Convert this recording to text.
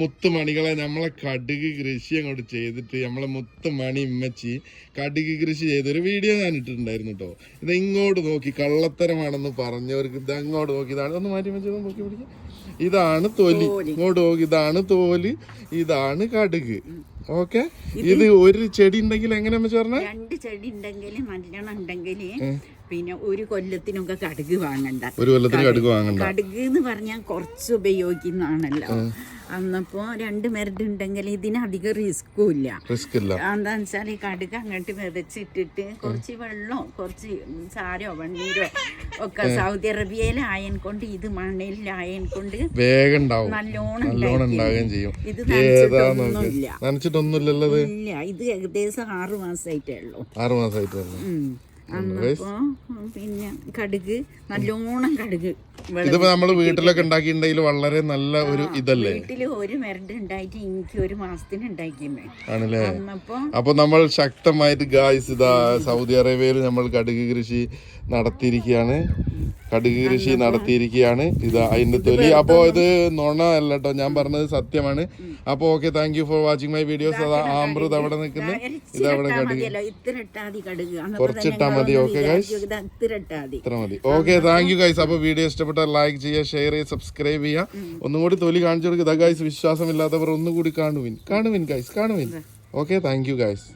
മുത്തുമണികളെ നമ്മളെ കടുക് കൃഷി അങ്ങോട്ട് ചെയ്തിട്ട് നമ്മളെ മുത്തുമണി ഇമ്മച്ചി കടുക് കൃഷി ചെയ്തൊരു വീഡിയോ ഞാൻ ഇട്ടിട്ടുണ്ടായിരുന്നു കേട്ടോ ഇത് ഇങ്ങോട്ട് നോക്കി കള്ളത്തരമാണെന്ന് പറഞ്ഞവർക്ക് ഇത് അങ്ങോട്ട് നോക്കി. ഇതാണ് ഒന്ന് മാറ്റി വെച്ചത് നോക്കി പിടിക്കുക ഇതാണ് തൊലി. ഇങ്ങോട്ട് നോക്കി ഇതാണ് തോൽ ഇതാണ് കടുക്. ഓക്കെ? ഇത് ഒരു ചെടി ഉണ്ടെങ്കിൽ എങ്ങനെ അമ്മച്ചി പറഞ്ഞ? രണ്ട് ചെടി ഉണ്ടെങ്കിൽ പിന്നെ ഒരു കൊല്ലത്തിനൊക്കെ കടുക് വാങ്ങണ്ട. ഒരു കൊല്ലത്തിന് കടുക് വാങ്ങണ്ട. കടുക് എന്ന് പറഞ്ഞാൽ കുറച്ച് ഉപയോഗിക്കുന്നതാണല്ലോ. അന്നപ്പോ രണ്ട് മരുന്ന് ഉണ്ടെങ്കിൽ ഇതിന് അധികം റിസ്ക്കും ഇല്ല. റിസ്ക് ഇല്ല. എന്താന്ന് വെച്ചാൽ ഈ കടുക് അങ്ങോട്ട് മെതച്ചിട്ടിട്ട് കുറച്ച് വെള്ളമോ കുറച്ച് സാരോ വെണ്ണീരോ ഒക്കെ സൗദി അറേബ്യയിലായൻ കൊണ്ട് ഇത് മണ്ണിലായൻ കൊണ്ട് വേഗം നല്ലോണം. ചെയ്യും. ഇത് നനച്ചിട്ടൊന്നുമില്ല ഇല്ല. ഇത്? ഏകദേശം ആറു മാസമായിട്ടേ ഉള്ളൂ. ആറു മാസമായിട്ടേ തന്നെ ഉം. അന്നപ്പോ പിന്നെ കടുക് നല്ലോണം കടുക് ഇതിപ്പോ നമ്മൾ വീട്ടിലൊക്കെ ഉണ്ടാക്കിയിട്ടുണ്ടെങ്കിൽ വളരെ നല്ല ഒരു ഇതല്ലേ? വീട്ടിൽ ഒരു മരട് ഉണ്ടായിട്ട് എനിക്ക് ഒരു മാസത്തിന് ഉണ്ടാക്കിയേ ആണല്ലേ? അപ്പൊ നമ്മൾ ശക്തമായിട്ട് ഗായ്സ് ഇതാ സൗദി അറേബ്യയിൽ നമ്മൾ കടുക് കൃഷി നടത്തിയിരിക്കുകയാണ്. കടുക്. കൃഷി നടത്തിയിരിക്കുകയാണ്. ഇത് അതിന്റെ തൊലി. അപ്പോ ഇത് നുണ അല്ല കേട്ടോ ഞാൻ പറഞ്ഞത് സത്യമാണ്. അപ്പൊ okay thank you for watching my videos അതാ ആമ്പ്രത് അവിടെ നിൽക്കുന്നു. ഇത് അവിടെ കടുക്. കുറച്ചിട്ടാ മതി, ഓക്കെ ഗൈസ് ഇത്ര മതി. ഓക്കെ താങ്ക് യു ഗൈസ് അപ്പൊ വീഡിയോ ഇഷ്ടപ്പെട്ടാൽ ലൈക്ക് ചെയ്യുക ഷെയർ ചെയ്യുക സബ്സ്ക്രൈബ് ചെയ്യുക. ഒന്നും കൂടി തൊലി കാണിച്ചു കൊടുക്കുക ഗൈസ് വിശ്വാസമില്ലാത്തവർ ഒന്നുകൂടി കാണുവിൻ. കാണുവിൻ guys കാണുവിൻ. Okay thank you guys